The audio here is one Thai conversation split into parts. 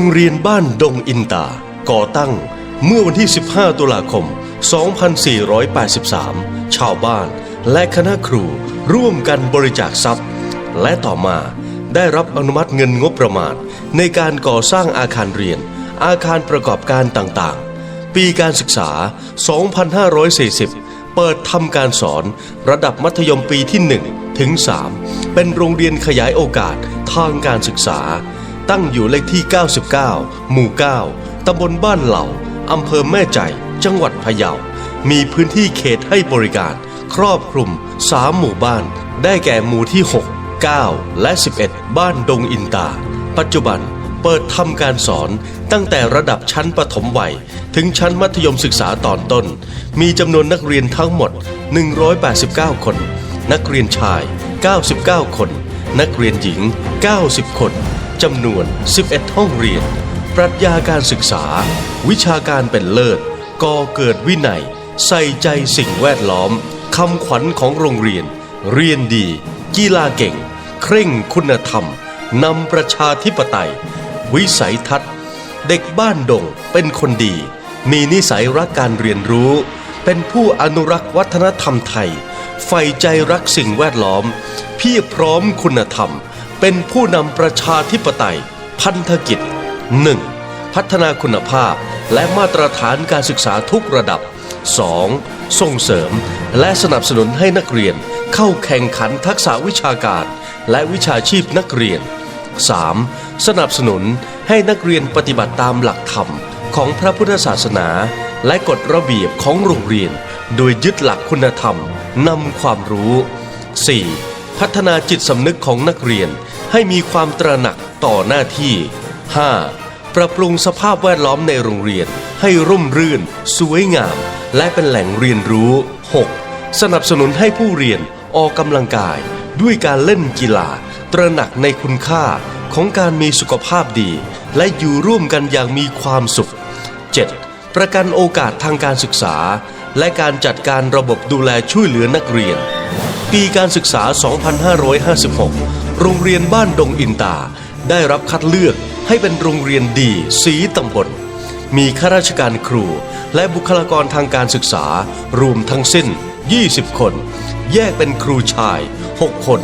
รงเรียนบ้านดงอินตา ก่อตั้งเมื่อวันที่ 15 ตุลาคม 2483 ชาวบ้านและคณะครูร่วมกันบริจาคทรัพย์ และต่อมาได้รับอนุมัติเงินงบประมาณ ในการก่อสร้างอาคารเรียน อาคารประกอบการต่างๆ ปีการศึกษา 2540 เปิดทำการสอนระดับมัธยมปีที่ 1 ถึง 3 เป็นโรงเรียนขยายโอกาสทางการศึกษา ตั้งอยู่เลขที่ 99 หมู่ 9 ตำบลบ้านเหล่า อำเภอแม่ใจ จังหวัดพะเยา มีพื้นที่เขตให้บริการ ครอบคลุม 3 หมู่บ้าน ได้แก่หมู่ที่ 6 9 และ 11 บ้านดงอินตา ปัจจุบันเปิดทำการสอนตั้งแต่ระดับชั้นประถมวัย ถึงชั้นมัธยมศึกษาตอนต้น มีจำนวนนักเรียนทั้งหมด 189 คน นักเรียนชาย 99 คน นักเรียนหญิง 90 คน จำนวน 11 ห้องเรียน ปรัชญาการศึกษา วิชาการเป็นเลิศก่อเกิดวินัย ใส่ใจสิ่งแวดล้อมคำขวัญของโรงเรียน เรียนดี กีฬาเก่ง เคร่งคุณธรรมนำประชาธิปไตย วิสัยทัศน์ เด็กบ้านดงเป็นคนดี มีนิสัยรักการเรียนรู้ เป็นผู้อนุรักษ์วัฒนธรรมไทยใฝ่ใจรักสิ่งแวดล้อม เพียบพร้อมคุณธรรม เป็นผู้นำประชาธิปไตย พันธกิจ 1. พัฒนาคุณภาพ และมาตรฐานการศึกษาทุกระดับ 2. ส่งเสริม และสนับสนุนให้นักเรียนเข้าแข่งขันทักษะวิชาการ และวิชาชีพนักเรียน 3. สนับสนุนให้นักเรียนปฏิบัติตามหลักธรรมของพระพุทธศาสนา และกฎระเบียบของโรงเรียน โดยยึดหลักคุณธรรมนำความรู้ 4. พัฒนาจิตสำนึกของนักเรียนให้มีความตระหนักต่อหน้าที่ 5. ปรับปรุงสภาพแวดล้อมในโรงเรียน ให้ร่มรื่น สวยงาม และเป็นแหล่งเรียนรู้ 6. สนับสนุนให้ผู้เรียนออกกำลังกาย ด้วยการเล่นกีฬา ตระหนักในคุณค่าของการมีสุขภาพดี และอยู่ร่วมกันอย่างมีความสุข 7. ประกันโอกาสทางการศึกษา และการจัดการระบบดูแลช่วยเหลือนักเรียน ปีการศึกษา 2556 โรงเรียนบ้านดงอินตา ได้รับคัดเลือกให้เป็นโรงเรียนดีสีตำบล มีข้าราชการครู และบุคลากรทางการศึกษารวมทั้งสิ้น 20 คน แยกเป็นครูชาย 6 คน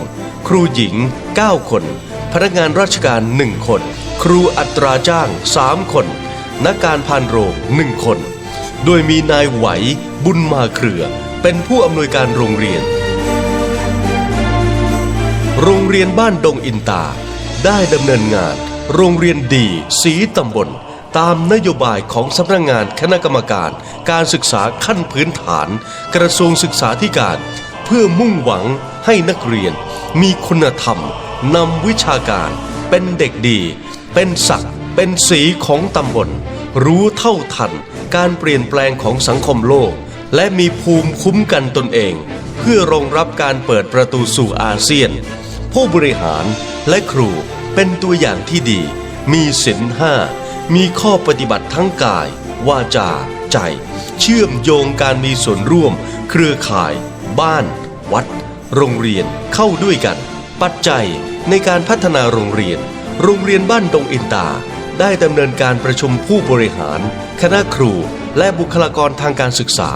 ครูหญิง 9 คน พนักงานราชการ 1 คน ครูอัตราจ้าง 3 คน นักการพานโรง 1 คน โดยมีนายไหวบุญมาเครือ เป็นผู้อำนวยการโรงเรียน โรงเรียนบ้านดงอินตา ได้ดำเนินงาน โรงเรียนดีสีตำบล ตามนโยบายของสำนักงานคณะกรรมการ การศึกษาขั้นพื้นฐาน กระทรวงศึกษาธิการ เพื่อมุ่งหวังให้นักเรียน มีคุณธรรมนำวิชาการ เป็นเด็กดี เป็นศักดิ์เป็นสีของตำบล รู้เท่าทัน การเปลี่ยนแปลงของสังคมโลก และมีภูมิคุ้มกันตนเอง เพื่อรองรับการเปิดประตูสู่อาเซียน ผู้บริหารและครูเป็นตัวอย่างที่ดี มีศีลห้า มีข้อปฏิบัติทั้งกาย วาจา ใจ เชื่อมโยงการมีส่วนร่วม เครือข่าย บ้าน วัด โรงเรียนเข้าด้วยกัน ปัจจัยในการพัฒนาโรงเรียน โรงเรียนบ้านดงอินตา ได้ดำเนินการประชุมผู้บริหาร คณะครู และบุคลากรทางการศึกษา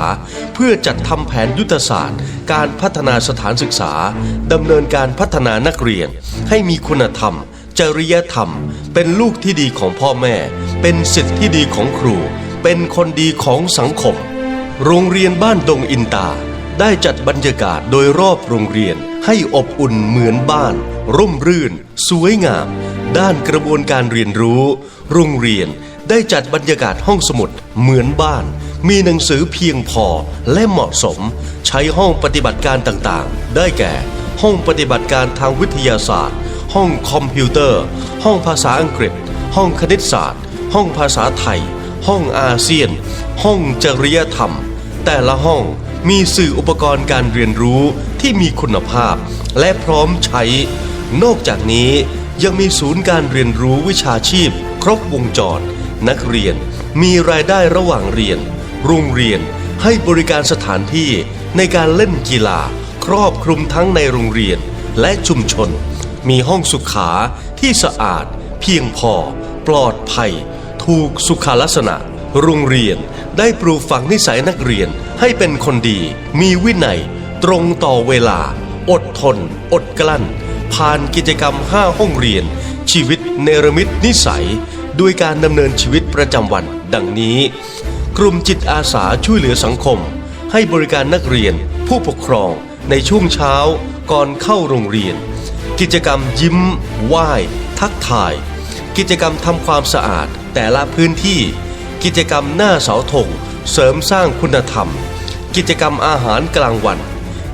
เพื่อจัดทำแผนยุทธศาสตร์ การพัฒนาสถานศึกษาดำเนินการพัฒนานักเรียน ให้มีคุณธรรม จริยธรรม เป็นลูกที่ดีของพ่อแม่ เป็นสิทธิที่ดีของครู เป็นคนดีของสังคม โรงเรียนบ้านดงอินตา ได้จัดบรรยากาศโดยรอบโรงเรียนให้อบอุ่นเหมือนบ้าน ร่มรื่น สวยงาม ด้านกระบวนการเรียนรู้ โรงเรียน ได้จัดบรรยากาศห้องสมุดเหมือนบ้าน มีหนังสือเพียงพอและเหมาะสม ใช้ห้องปฏิบัติการต่างๆ ได้แก่ ห้องปฏิบัติการทางวิทยาศาสตร์ ห้องคอมพิวเตอร์ ห้องภาษาอังกฤษ ห้องคณิตศาสตร์ ห้องภาษาไทย ห้องอาเซียน ห้องจริยธรรม แต่ละห้องมีสื่ออุปกรณ์การเรียนรู้ที่มีคุณภาพ และพร้อมใช้ นอกจากนี้ยังมีศูนย์การเรียนรู้วิชาชีพ ครบวงจร นักเรียนมีรายได้ระหว่างเรียน โรงเรียนให้บริการสถานที่ในการเล่นกีฬา ครอบคลุมทั้งในโรงเรียนและชุมชน มีห้องสุขาที่สะอาด เพียงพอ ปลอดภัย ถูกสุขลักษณะ โรงเรียนได้ปลูกฝังนิสัยนักเรียนให้เป็นคนดี มีวินัย ตรงต่อเวลา อดทน อดกลั้น ผ่านกิจกรรม 5 ห้องเรียน ชีวิตเนรมิตนิสัย ด้วยการดำเนินชีวิตประจำวัน ดังนี้ กลุ่มจิตอาสาช่วยเหลือสังคม ให้บริการนักเรียน ผู้ปกครอง ในช่วงเช้า ก่อนเข้าโรงเรียน กิจกรรมยิ้มไหว้ทักทาย กิจกรรมทำความสะอาด แต่ละพื้นที่ กิจกรรมหน้าเสาธงเสริมสร้างคุณธรรม กิจกรรมอาหารกลางวัน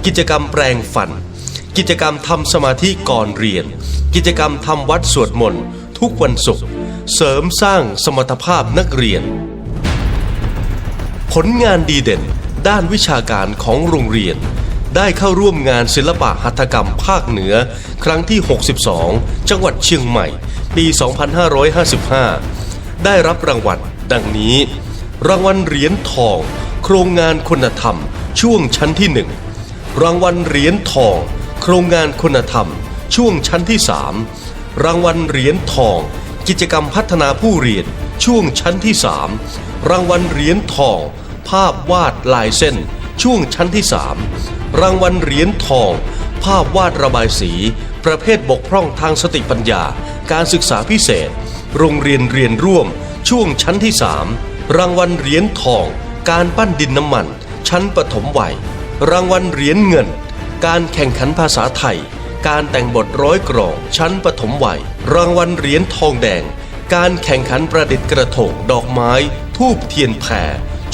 กิจกรรมแปลงฟัน กิจกรรมทำสมาธิก่อนเรียน กิจกรรมทำวัดสวดมนต์ทุกวันศุกร์ เสริมสร้างสมรรถภาพนักเรียน ผลงานดีเด่นด้านวิชาการของโรงเรียน ได้เข้าร่วมงานศิลปะหัตถกรรมภาคเหนือ ครั้งที่ 62 จังหวัดเชียงใหม่ ปี 2555 ได้รับรางวัลดังนี้ รางวัลเหรียญทอง โครงงานคุณธรรม ช่วงชั้นที่ 1 รางวัลเหรียญทอง โครงงานคุณธรรม ช่วงชั้นที่ 3 รางวัลเหรียญทอง กิจกรรมพัฒนาผู้เรียน ช่วงชั้นที่ 3 รางวัลเหรียญทอง ภาพวาดลายเส้น ช่วงชั้นที่ 3 รางวัลเหรียญทอง ภาพวาดระบายสี ประเภทบกพร่องทางสติปัญญา การศึกษาพิเศษ โรงเรียนเรียนร่วม ช่วงชั้นที่ 3 รางวัลเหรียญทอง การปั้นดินน้ำมัน ชั้นปฐมวัย รางวัลเหรียญเงิน การแข่งขันภาษาไทย การแต่งบทร้อยกรอง ชั้นปฐมวัย รางวัลเหรียญทองแดง การแข่งขันประดิษฐ์กระทงดอกไม้ ทูบเทียนแผ่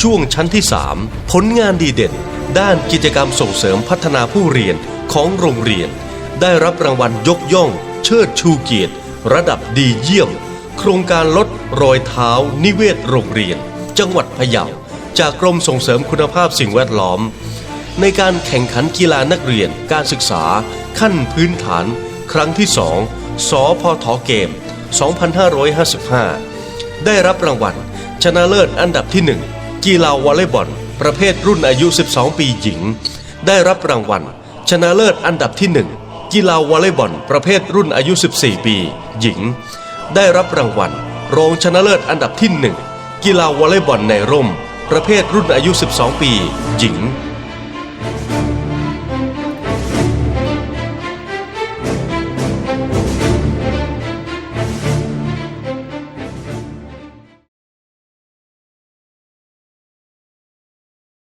ช่วงชั้นที่ 3 ผลงานดีเด่น ด้านกิจกรรมส่งเสริมพัฒนาผู้เรียนของโรงเรียน ได้รับรางวัลยกย่อง เชิดชูเกียรติ ระดับดีเยี่ยม โครงการลดรอยเท้า นิเวศโรงเรียน จังหวัดพะเยาจากกรมส่งเสริมคุณภาพสิ่งแวดล้อม ในการแข่งขันกีฬานักเรียนการศึกษา ขั้นพื้นฐาน ครั้งที่2สพทเกม 2555 ได้รับรางวัล ชนะเลิศอันดับที่ 1 กีฬาวอลเลย์บอล ประเภทรุ่นอายุ 12 ปีหญิง ได้รับรางวัล ชนะเลิศอันดับที่ 1 กีฬาวอลเลย์บอล ประเภทรุ่นอายุ 14 ปี หญิง ได้รับรางวัล รองชนะเลิศอันดับที่ 1 กีฬาวอลเลย์บอลในร่ม ประเภทรุ่นอายุ 12 ปี หญิง